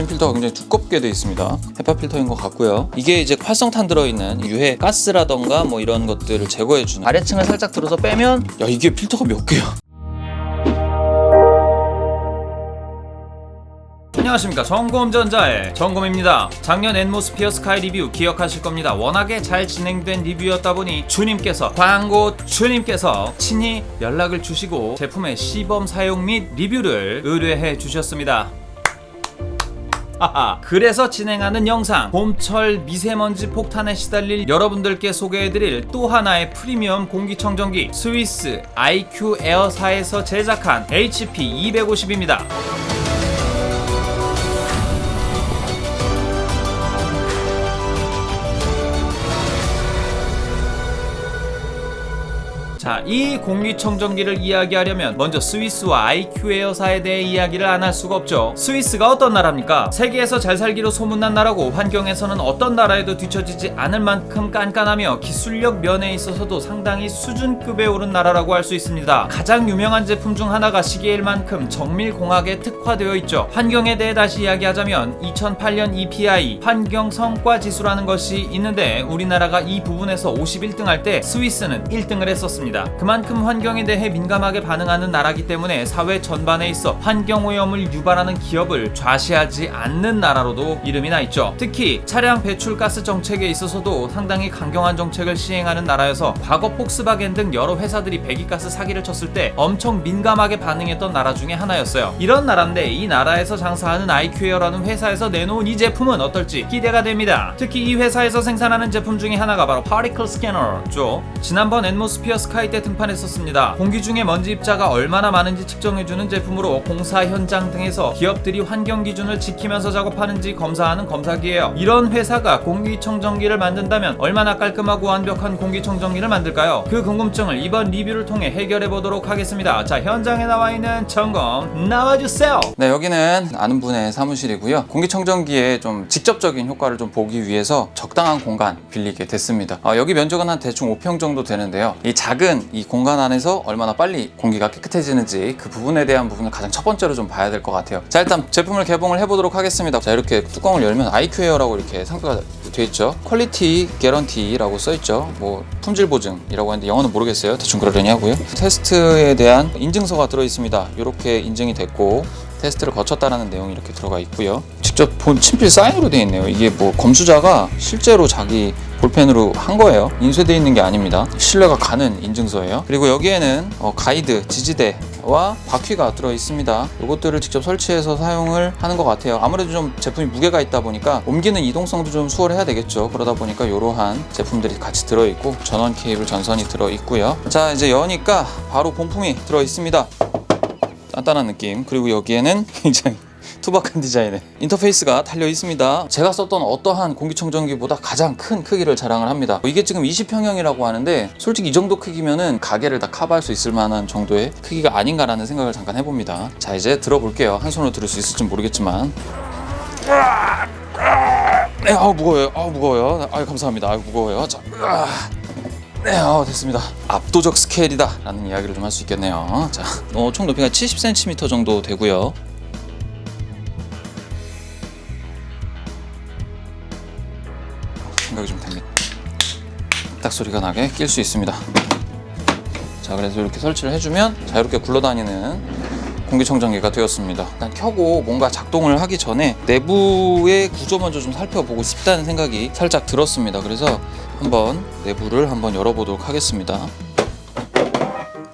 집진 필터가 굉장히 두껍게 되어 있습니다. 헤파 필터인 것 같고요. 이게 이제 활성탄 들어있는 유해 가스라던가 뭐 이런 것들을 제거해주는 아래층을 살짝 들어서 빼면 야 이게 필터가 몇 개야? 안녕하십니까 정곰전자의 정곰입니다 작년 앤모스피어 스카이 리뷰 기억하실 겁니다 워낙에 잘 진행된 리뷰였다 보니 주님께서 광고 주님께서 친히 연락을 주시고 제품의 시범 사용 및 리뷰를 의뢰해 주셨습니다. 그래서 진행하는 영상. 봄철 미세먼지 폭탄에 시달릴 여러분들께 소개해드릴 또 하나의 프리미엄 공기청정기. 스위스 IQ 에어사에서 제작한 HP 250입니다 자, 이 공기청정기를 이야기하려면 먼저 스위스와 IQ 에어사에 대해 이야기를 안 할 수가 없죠. 스위스가 어떤 나라입니까? 세계에서 잘 살기로 소문난 나라고 환경에서는 어떤 나라에도 뒤처지지 않을 만큼 깐깐하며 기술력 면에 있어서도 상당히 수준급에 오른 나라라고 할 수 있습니다. 가장 유명한 제품 중 하나가 시계일 만큼 정밀 공학에 특화되어 있죠. 환경에 대해 다시 이야기하자면 2008년 EPI 환경 성과 지수라는 것이 있는데 우리나라가 이 부분에서 51등 할 때 스위스는 1등을 했었습니다. 그만큼 환경에 대해 민감하게 반응하는 나라기 때문에 사회 전반에 있어 환경 오염을 유발하는 기업을 좌시하지 않는 나라로도 이름이 나 있죠. 특히 차량 배출 가스 정책에 있어서도 상당히 강경한 정책을 시행하는 나라여서 과거 폭스바겐 등 여러 회사들이 배기가스 사기를 쳤을 때 엄청 민감하게 반응했던 나라 중에 하나였어요. 이런 나라인데 이 나라에서 장사하는 IQ웨어라는 회사에서 내놓은 이 제품은 어떨지 기대가 됩니다. 특히 이 회사에서 생산하는 제품 중에 하나가 바로 파리클 스캐너죠. 지난번 앤모스피어 스카이 때 등판했었습니다. 공기 중에 먼지 입자가 얼마나 많은지 측정해주는 제품으로 공사 현장 등에서 기업들이 환경 기준을 지키면서 작업하는지 검사하는 검사기예요. 이런 회사가 공기청정기를 만든다면 얼마나 깔끔하고 완벽한 공기청정기를 만들까요? 그 궁금증을 이번 리뷰를 통해 해결해 보도록 하겠습니다. 자, 현장에 나와 있는 점검 나와주세요. 네, 여기는 아는 분의 사무실이고요. 공기청정기의 좀 직접적인 효과를 좀 보기 위해서 적당한 공간 빌리게 됐습니다. 어, 여기 면적은 한 대충 5평 정도 되는데요. 이 작은 이 공간 안에서 얼마나 빨리 공기가 깨끗해지는지 그 부분에 대한 부분을 가장 첫 번째로 좀 봐야 될 것 같아요. 자, 일단 제품을 개봉을 해보도록 하겠습니다. 자, 이렇게 뚜껑을 열면 IQ에어라고 이렇게 상표가 되어 있죠. 퀄리티 개런티라고 써 있죠. 뭐 품질 보증이라고 하는데 영어는 모르겠어요. 대충 그러려니 하고요. 테스트에 대한 인증서가 들어 있습니다. 이렇게 인증이 됐고 테스트를 거쳤다라는 내용이 이렇게 들어가 있고요. 직접 본 친필 사인으로 되어 있네요. 이게 뭐 검수자가 실제로 자기 볼펜으로 한 거예요. 인쇄되어 있는 게 아닙니다. 신뢰가 가는 인증서예요. 그리고 여기에는 어, 가이드, 지지대와 바퀴가 들어 있습니다. 이것들을 직접 설치해서 사용을 하는 것 같아요. 아무래도 좀 제품이 무게가 있다 보니까 옮기는 이동성도 좀 수월해야 되겠죠. 그러다 보니까 이러한 제품들이 같이 들어 있고 전원 케이블 전선이 들어 있고요. 자 이제 여니까 바로 본품이 들어 있습니다. 단단한 느낌 그리고 여기에는 굉장히 투박한 디자인의 인터페이스가 달려 있습니다. 제가 썼던 어떠한 공기청정기보다 가장 큰 크기를 자랑을 합니다. 이게 지금 20평형이라고 하는데 솔직히 이 정도 크기면은 가게를 다 커버할 수 있을 만한 정도의 크기가 아닌가라는 생각을 잠깐 해봅니다. 자 이제 들어볼게요. 한 손으로 들을 수 있을지 모르겠지만 네, 아우 무거워요. 아우 무거워요. 아유 감사합니다. 아유 무거워요. 자, 으아. 네, 어, 됐습니다. 압도적 스케일이다 라는 이야기를 좀 할 수 있겠네요. 자, 어, 총 높이가 70cm 정도 되고요. 생각이 좀 됩니다. 딱 소리가 나게 낄 수 있습니다. 자, 그래서 이렇게 설치를 해주면 자유롭게 굴러다니는 공기청정기가 되었습니다. 일단 켜고 뭔가 작동을 하기 전에 내부의 구조 먼저 좀 살펴보고 싶다는 생각이 살짝 들었습니다. 그래서 한번 내부를 한번 열어보도록 하겠습니다.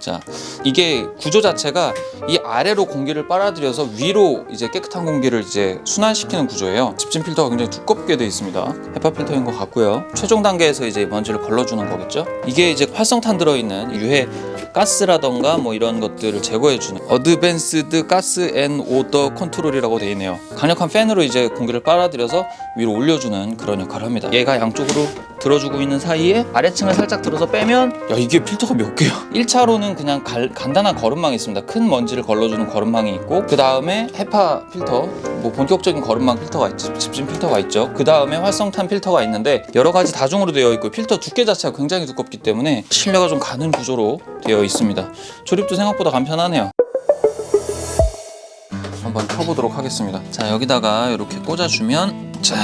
자, 이게 구조 자체가 이 아래로 공기를 빨아들여서 위로 이제 깨끗한 공기를 이제 순환시키는 구조예요. 집진 필터가 굉장히 두껍게 되어 있습니다. 헤파 필터인 것 같고요. 최종 단계에서 이제 먼지를 걸러주는 거겠죠. 이게 이제 활성탄 들어있는 유해 가스라던가 뭐 이런 것들을 제거해주는 어드밴스드 가스 앤 오더 컨트롤이라고 되어 있네요. 강력한 팬으로 이제 공기를 빨아들여서 위로 올려주는 그런 역할을 합니다. 얘가 양쪽으로 들어주고 있는 사이에 아래층을 살짝 들어서 빼면 야 이게 필터가 몇 개야? 1차로는 그냥 갈- 간단한 거름망이 있습니다. 큰 먼지 를 걸러주는 거름망이 있고 그 다음에 헤파 필터 뭐 본격적인 거름망 필터가 있죠. 집진 필터가 있죠. 그 다음에 활성탄 필터가 있는데 여러 가지 다중으로 되어 있고 필터 두께 자체가 굉장히 두껍기 때문에 신뢰가 좀 가는 구조로 되어 있습니다. 조립도 생각보다 간편하네요. 한번 켜보도록 하겠습니다. 자 여기다가 이렇게 꽂아주면 자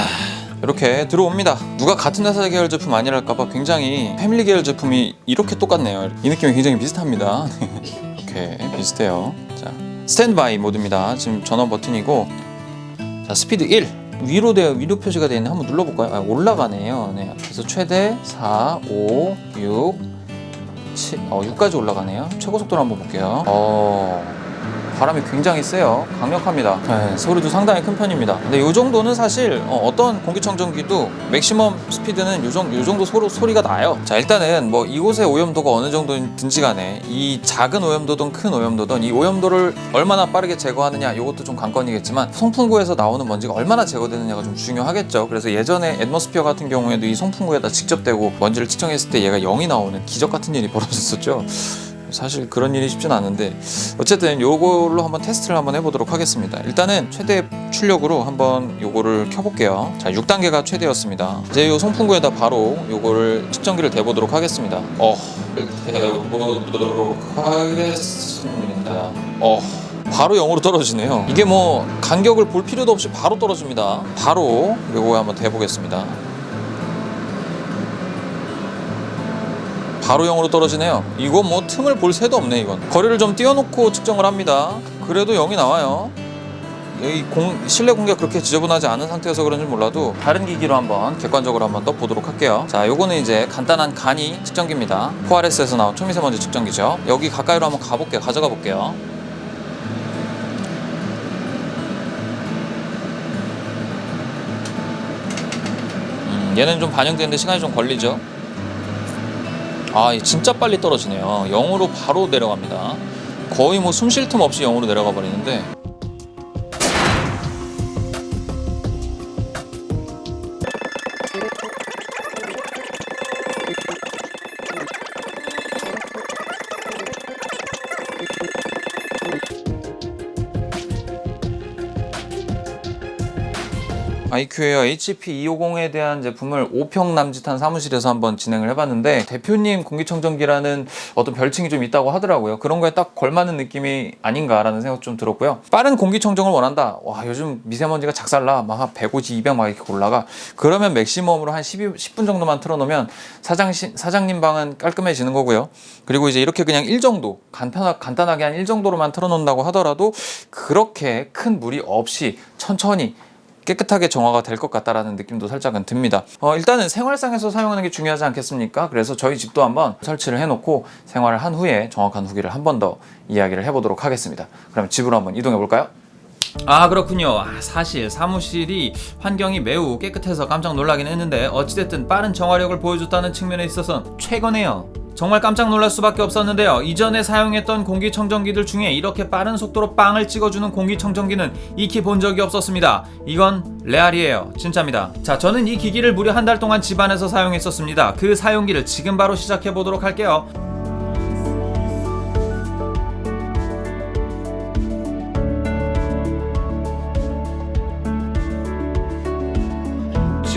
이렇게 들어옵니다. 누가 같은 회사 계열 제품 아니랄까봐 굉장히 패밀리 계열 제품이 이렇게 똑같네요. 이 느낌이 굉장히 비슷합니다. 이렇게 비슷해요. 자 스탠바이 모드입니다. 지금 전원 버튼이고 자 스피드 1 위로 되어 위로 표시가 되어 있는 한번 눌러 볼까요? 아, 올라가네요. 네. 그래서 최대 4, 5, 6, 7, 어, 6까지 올라가네요. 최고 속도로 한번 볼게요. 어, 바람이 굉장히 세요. 강력합니다. 네, 소리도 상당히 큰 편입니다. 근데 이 정도는 사실 어, 떤 공기청정기도 맥시멈 스피드는 요, 정, 요 정도 소리, 소리가 나요. 자 일단은 뭐 이곳의 오염도가 어느 정도든지 간에 이 작은 오염도든 큰 오염도든 이 오염도를 얼마나 빠르게 제거하느냐 이것도 좀 관건이겠지만 송풍구에서 나오는 먼지가 얼마나 제거되느냐가 좀 중요하겠죠. 그래서 예전에 앳모스피어 같은 경우에도 이 송풍구에다 직접 대고 먼지를 측정했을 때 얘가 0이 나오는 기적 같은 일이 벌어졌었죠. 사실 그런 일이 쉽진 않은데 어쨌든 요걸로 한번 테스트를 한번 해보도록 하겠습니다. 일단은 최대 출력으로 한번 요거를 켜볼게요. 자 6단계가 최대였습니다. 이제 요 송풍구에다 바로 요거를 측정기를 대보도록 하겠습니다. 어 대보도록 하겠습니다. 어 바로 0으로 떨어지네요. 이게 뭐 간격을 볼 필요도 없이 바로 떨어집니다. 바로 요거에 한번 대보겠습니다 바로 0으로 떨어지네요. 이거 뭐 틈을 볼 새도 없네 이건. 거리를 좀 띄워놓고 측정을 합니다. 그래도 0이 나와요. 이 공, 실내 공기가 그렇게 지저분하지 않은 상태여서 그런지 몰라도 다른 기기로 한번 객관적으로 한번 떠보도록 할게요. 자, 요거는 이제 간단한 간이 측정기입니다. 포아레스에서 나온 초미세먼지 측정기죠. 여기 가까이로 한번 가볼게요. 가져가 볼게요. 음, 얘는 좀 반영되는데 시간이 좀 걸리죠. 아, 진짜 빨리 떨어지네요. 0으로 바로 내려갑니다. 거의 뭐 숨 쉴 틈 없이 0으로 내려가 버리는데. IQ에어 HP250에 대한 제품을 5평 남짓한 사무실에서 한번 진행을 해봤는데 대표님 공기청정기라는 어떤 별칭이 좀 있다고 하더라고요. 그런 거에 딱 걸맞는 느낌이 아닌가라는 생각 좀 들었고요. 빠른 공기청정을 원한다. 와 요즘 미세먼지가 작살나 막 150, 200 막 이렇게 올라가. 그러면 맥시멈으로 한 12, 10분 정도만 틀어놓으면 사장 사장님 방은 깔끔해지는 거고요. 그리고 이제 이렇게 그냥 1 정도 간단하, 간단하게 한 1 정도로만 틀어놓는다고 하더라도 그렇게 큰 무리 없이 천천히 깨끗하게 정화가 될 것 같다라는 느낌도 살짝은 듭니다. 어, 일단은 생활상에서 사용하는 게 중요하지 않겠습니까? 그래서 저희 집도 한번 설치를 해놓고 생활을 한 후에 정확한 후기를 한 번 더 이야기를 해보도록 하겠습니다. 그럼 집으로 한번 이동해 볼까요? 아 그렇군요 아, 사실 사무실이 환경이 매우 깨끗해서 깜짝 놀라긴 했는데 어찌됐든 빠른 정화력을 보여줬다는 측면에 있어서 최고네요 정말 깜짝 놀랄 수밖에 없었는데요. 이전에 사용했던 공기청정기들 중에 이렇게 빠른 속도로 빵을 찍어주는 공기청정기는 익히 본 적이 없었습니다. 이건 레알이에요. 진짜입니다. 자 저는 이 기기를 무려 한 달 동안 집안에서 사용했었습니다. 그 사용기를 지금 바로 시작해 보도록 할게요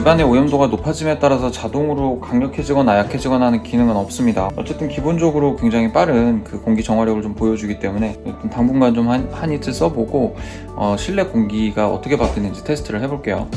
집안의 오염도가 높아짐에 따라서 자동으로 강력해지거나 약해지거나 하는 기능은 없습니다. 어쨌든 기본적으로 굉장히 빠른 그 공기 정화력을 좀 보여주기 때문에 당분간 좀 한, 한 이틀 써보고 어, 실내 공기가 어떻게 바뀌는지 테스트를 해볼게요.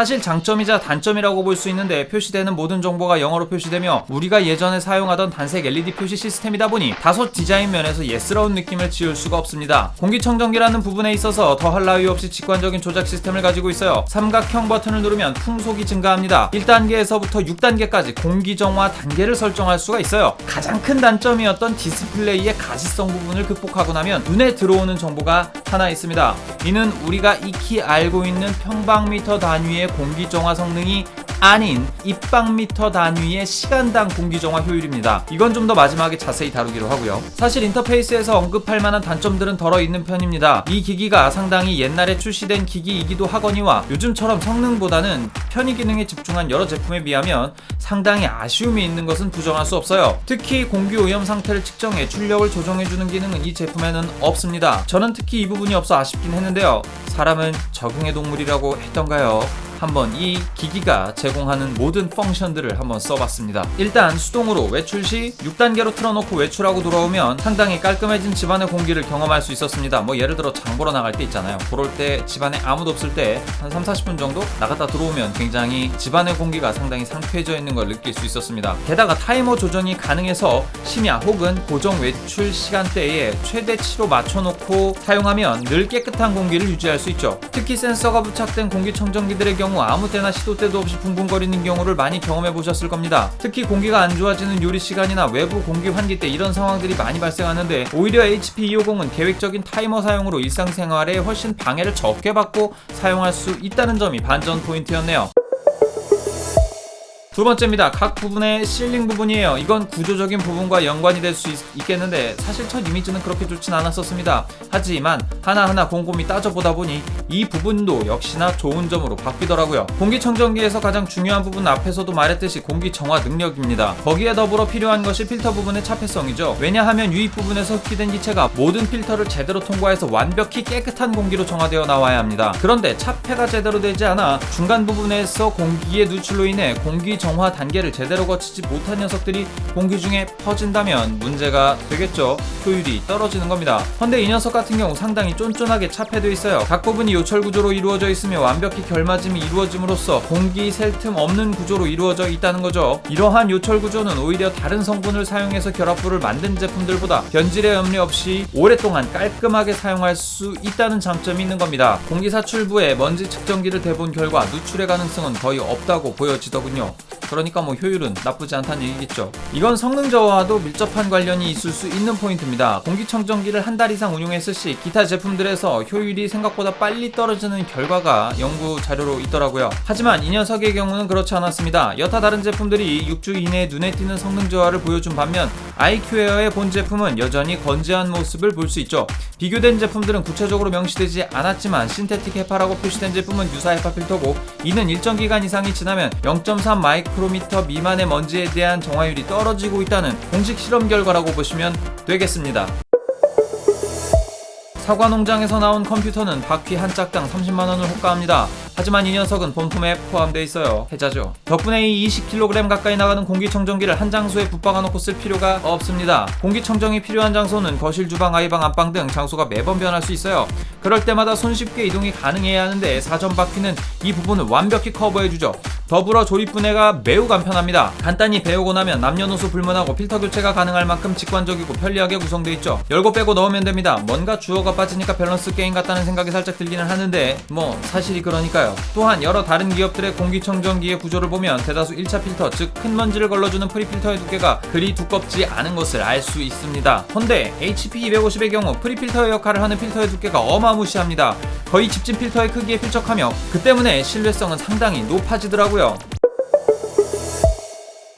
사실 장점이자 단점이라고 볼 수 있는데 표시되는 모든 정보가 영어로 표시되며 우리가 예전에 사용하던 단색 LED 표시 시스템이다 보니 다소 디자인 면에서 예스러운 느낌을 지울 수가 없습니다. 공기청정기라는 부분에 있어서 더할 나위 없이 직관적인 조작 시스템을 가지고 있어요. 삼각형 버튼을 누르면 풍속이 증가합니다. 1단계에서부터 6단계까지 공기 정화 단계를 설정할 수가 있어요. 가장 큰 단점이었던 디스플레이의 가시성 부분을 극복하고 나면 눈에 들어오는 정보가 하나 있습니다. 이는 우리가 익히 알고 있는 평방미터 단위의 공기 정화 성능이 아닌 입방미터 단위의 시간당 공기 정화 효율입니다. 이건 좀 더 마지막에 자세히 다루기로 하고요. 사실 인터페이스에서 언급할 만한 단점들은 덜어 있는 편입니다. 이 기기가 상당히 옛날에 출시된 기기이기도 하거니와 요즘처럼 성능보다는 편의 기능에 집중한 여러 제품에 비하면 상당히 아쉬움이 있는 것은 부정할 수 없어요. 특히 공기 오염 상태를 측정해 출력을 조정해주는 기능은 이 제품에는 없습니다. 저는 특히 이 부분이 없어 아쉽긴 했는데요. 사람은 적응의 동물이라고 했던가요? 한번 이 기기가 제공하는 모든 펑션들을 한번 써봤습니다. 일단 수동으로 외출 시 6단계로 틀어놓고 외출하고 돌아오면 상당히 깔끔해진 집안의 공기를 경험할 수 있었습니다. 뭐 예를 들어 장 보러 나갈 때 있잖아요. 그럴 때 집안에 아무도 없을 때 한 3, 40분 정도 나갔다 들어오면 굉장히 집안의 공기가 상당히 상쾌해져 있는 걸 느낄 수 있었습니다. 게다가 타이머 조정이 가능해서 심야 혹은 고정 외출 시간대에 최대치로 맞춰놓고 사용하면 늘 깨끗한 공기를 유지할 수 있죠. 특히 센서가 부착된 공기청정기들의 경우 아무 때나 시도 때도 없이 붕붕거리는 경우를 많이 경험해 보셨을 겁니다. 특히 공기가 안 좋아지는 요리 시간이나 외부 공기 환기 때 이런 상황들이 많이 발생하는데 오히려 HP250은 계획적인 타이머 사용으로 일상생활에 훨씬 방해를 적게 받고 사용할 수 있다는 점이 반전 포인트였네요. 두 번째입니다. 각 부분의 실링 부분이에요. 이건 구조적인 부분과 연관이 될 수 있겠는데 사실 첫 이미지는 그렇게 좋진 않았었습니다. 하지만 하나하나 곰곰이 따져보다 보니 이 부분도 역시나 좋은 점으로 바뀌더라고요. 공기청정기에서 가장 중요한 부분 앞에서도 말했듯이 공기 정화 능력입니다. 거기에 더불어 필요한 것이 필터 부분의 차폐성이죠. 왜냐하면 유입 부분에서 흡기된 기체가 모든 필터를 제대로 통과해서 완벽히 깨끗한 공기로 정화되어 나와야 합니다. 그런데 차폐가 제대로 되지 않아 중간 부분에서 공기의 누출로 인해 공기 정화 단계를 제대로 거치지 못한 녀석들이 공기 중에 퍼진다면 문제가 되겠죠. 효율이 떨어지는 겁니다. 헌데 이 녀석 같은 경우 상당히 쫀쫀하게 차폐되어 있어요. 각 부분이 요철 구조로 이루어져 있으며 완벽히 결맞음이 이루어짐으로써 공기 셀 틈 없는 구조로 이루어져 있다는 거죠. 이러한 요철 구조는 오히려 다른 성분을 사용해서 결합부를 만든 제품들보다 변질의 염려 없이 오랫동안 깔끔하게 사용할 수 있다는 장점이 있는 겁니다. 공기 사출부에 먼지 측정기를 대본 결과 누출의 가능성은 거의 없다고 보여지더군요. 그러니까 뭐 효율은 나쁘지 않다는 얘기겠죠. 이건 성능 저하와도 밀접한 관련이 있을 수 있는 포인트입니다. 공기청정기를 한 달 이상 운용했을 시 기타 제품들에서 효율이 생각보다 빨리 떨어지는 결과가 연구 자료로 있더라고요. 하지만 이 녀석의 경우는 그렇지 않았습니다. 여타 다른 제품들이 6주 이내에 눈에 띄는 성능 저하를 보여준 반면 IQ에어의 본 제품은 여전히 건재한 모습을 볼 수 있죠. 비교된 제품들은 구체적으로 명시되지 않았지만 신테틱 헤파라고 표시된 제품은 유사 헤파 필터고 이는 일정 기간 이상이 지나면 0.3 마이 크로미터 미만의 먼지에 대한 정화율이 떨어지고 있다는 공식 실험 결과라고 보시면 되겠습니다. 사과 농장에서 나온 컴퓨터는 바퀴 한 짝당 30만원을 호가합니다. 하지만 이 녀석은 본품에 포함되어 있어요. 해자죠. 덕분에 이 20kg 가까이 나가는 공기청정기를 한 장소에 붙박아 놓고 쓸 필요가 없습니다. 공기청정이 필요한 장소는 거실, 주방, 아이방, 안방 등 장소가 매번 변할 수 있어요. 그럴 때마다 손쉽게 이동이 가능해야 하는데 사전 바퀴는 이 부분을 완벽히 커버해주죠. 더불어 조립 분해가 매우 간편합니다. 간단히 배우고 나면 남녀노소 불문하고 필터 교체가 가능할 만큼 직관적이고 편리하게 구성되어 있죠. 열고 빼고 넣으면 됩니다. 뭔가 주어가 빠지니까 밸런스 게임 같다는 생각이 살짝 들기는 하는데 뭐 사실이 그러니까요. 또한 여러 다른 기업들의 공기청정기의 구조를 보면 대다수 1차 필터 즉 큰 먼지를 걸러주는 프리필터의 두께가 그리 두껍지 않은 것을 알 수 있습니다. 헌데 HP250의 경우 프리필터의 역할을 하는 필터의 두께가 어마무시합니다. 거의 집진 필터의 크기에 필적하며 그 때문에 신뢰성은 상당히 높아지더라고요.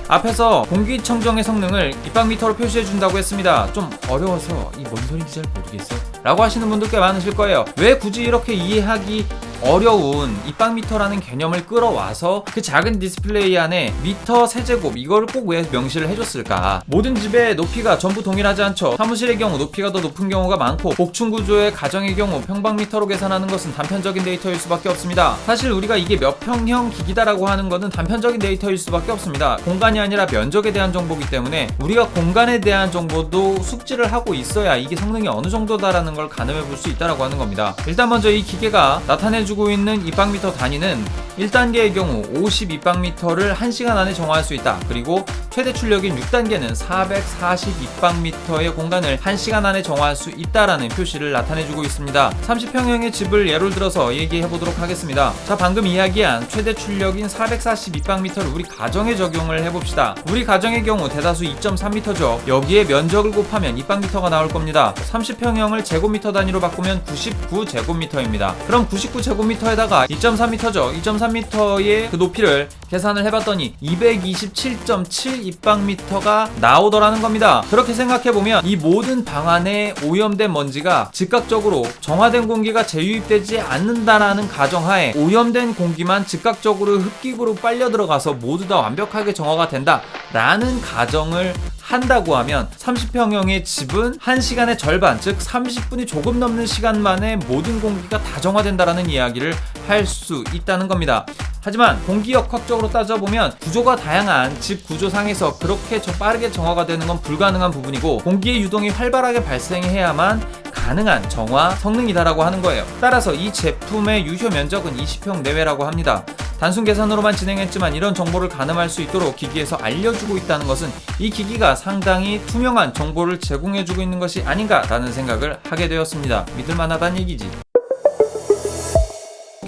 앞에서 공기청정의 성능을 입방미터로 표시해준다고 했습니다. 좀 어려워서 이 뭔 소리인지 잘 모르겠어. 라고 하시는 분들 꽤 많으실 거예요. 왜 굳이 이렇게 이해하기 어려운 입방 미터라는 개념을 끌어와서 그 작은 디스플레이 안에 미터 세제곱 이걸 꼭 왜 명시를 해줬을까? 모든 집의 높이가 전부 동일하지 않죠. 사무실의 경우 높이가 더 높은 경우가 많고 복층 구조의 가정의 경우 평방미터로 계산하는 것은 단편적인 데이터일 수밖에 없습니다. 사실 우리가 이게 몇 평형 기기다라고 하는 것은 단편적인 데이터일 수밖에 없습니다. 공간이 아니라 면적에 대한 정보이기 때문에 우리가 공간에 대한 정보도 숙지를 하고 있어야 이게 성능이 어느 정도다라는 걸 가늠해 볼 수 있다라고 하는 겁니다. 일단 먼저 이 기계가 나타내주 고 있는 입방미터 단위는 1단계의 경우 50 입방미터를 1시간 안에 정화할 수 있다. 그리고 최대 출력인 6단계는 440 입방미터의 공간을 1시간 안에 정화할 수 있다라는 표시를 나타내주고 있습니다. 30평형의 집을 예를 들어서 얘기해 보도록 하겠습니다. 자, 방금 이야기한 최대 출력인 440 입방미터를 우리 가정에 적용을 해봅시다. 우리 가정의 경우 대다수 2.3m죠. 여기에 면적을 곱하면 입방미터가 나올 겁니다. 30평형을 제곱미터 단위로 바꾸면 99제곱미터입니다. 그럼 99제곱 2.5m에다가 2.3m죠. 2.3m의 그 높이를 계산을 해봤더니 227.7 입방미터가 나오더라는 겁니다. 그렇게 생각해보면 이 모든 방 안에 오염된 먼지가 즉각적으로 정화된 공기가 재유입되지 않는다라는 가정하에 오염된 공기만 즉각적으로 흡기구로 빨려 들어가서 모두 다 완벽하게 정화가 된다라는 가정을 한다고 하면 30평형의 집은 1시간의 절반, 즉 30분이 조금 넘는 시간 만에 모든 공기가 다 정화된다라는 이야기를 할 수 있다는 겁니다. 하지만 공기역학적으로 따져보면 구조가 다양한 집 구조상에서 그렇게 저 빠르게 정화가 되는 건 불가능한 부분이고 공기의 유동이 활발하게 발생해야만 가능한 정화 성능이다라고 하는 거예요. 따라서 이 제품의 유효 면적은 20평 내외라고 합니다. 단순 계산으로만 진행했지만 이런 정보를 가늠할 수 있도록 기기에서 알려주고 있다는 것은 이 기기가 상당히 투명한 정보를 제공해주고 있는 것이 아닌가라는 생각을 하게 되었습니다. 믿을만하다는 얘기지.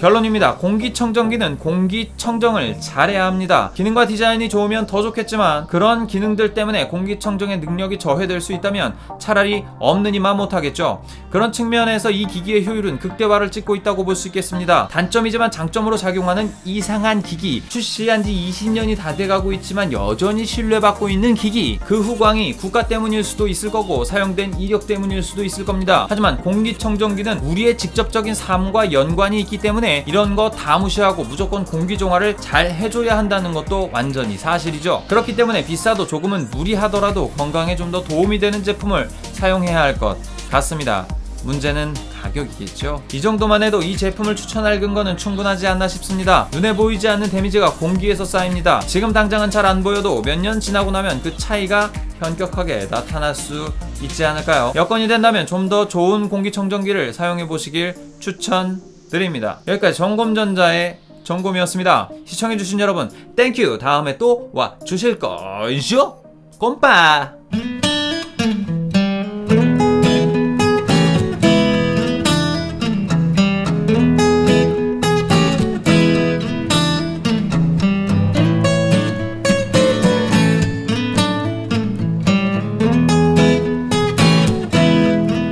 결론입니다. 공기청정기는 공기청정을 잘해야 합니다. 기능과 디자인이 좋으면 더 좋겠지만 그런 기능들 때문에 공기청정의 능력이 저해될 수 있다면 차라리 없느니만 못하겠죠. 그런 측면에서 이 기기의 효율은 극대화를 찍고 있다고 볼 수 있겠습니다. 단점이지만 장점으로 작용하는 이상한 기기. 출시한 지 20년이 다 돼가고 있지만 여전히 신뢰받고 있는 기기. 그 후광이 국가 때문일 수도 있을 거고 사용된 이력 때문일 수도 있을 겁니다. 하지만 공기청정기는 우리의 직접적인 삶과 연관이 있기 때문에 이런 거 다 무시하고 무조건 공기종화를 잘 해줘야 한다는 것도 완전히 사실이죠. 그렇기 때문에 비싸도 조금은 무리하더라도 건강에 좀 더 도움이 되는 제품을 사용해야 할 것 같습니다. 문제는 가격이겠죠. 이 정도만 해도 이 제품을 추천할 근거는 충분하지 않나 싶습니다. 눈에 보이지 않는 데미지가 공기에서 쌓입니다. 지금 당장은 잘 안 보여도 몇 년 지나고 나면 그 차이가 현격하게 나타날 수 있지 않을까요? 여건이 된다면 좀 더 좋은 공기청정기를 사용해 보시길 추천 드립니다. 여기까지 점검전자의 점검이었습니다. 시청해주신 여러분, 땡큐! 다음에 또 와 주실 거죠? 꼼빠!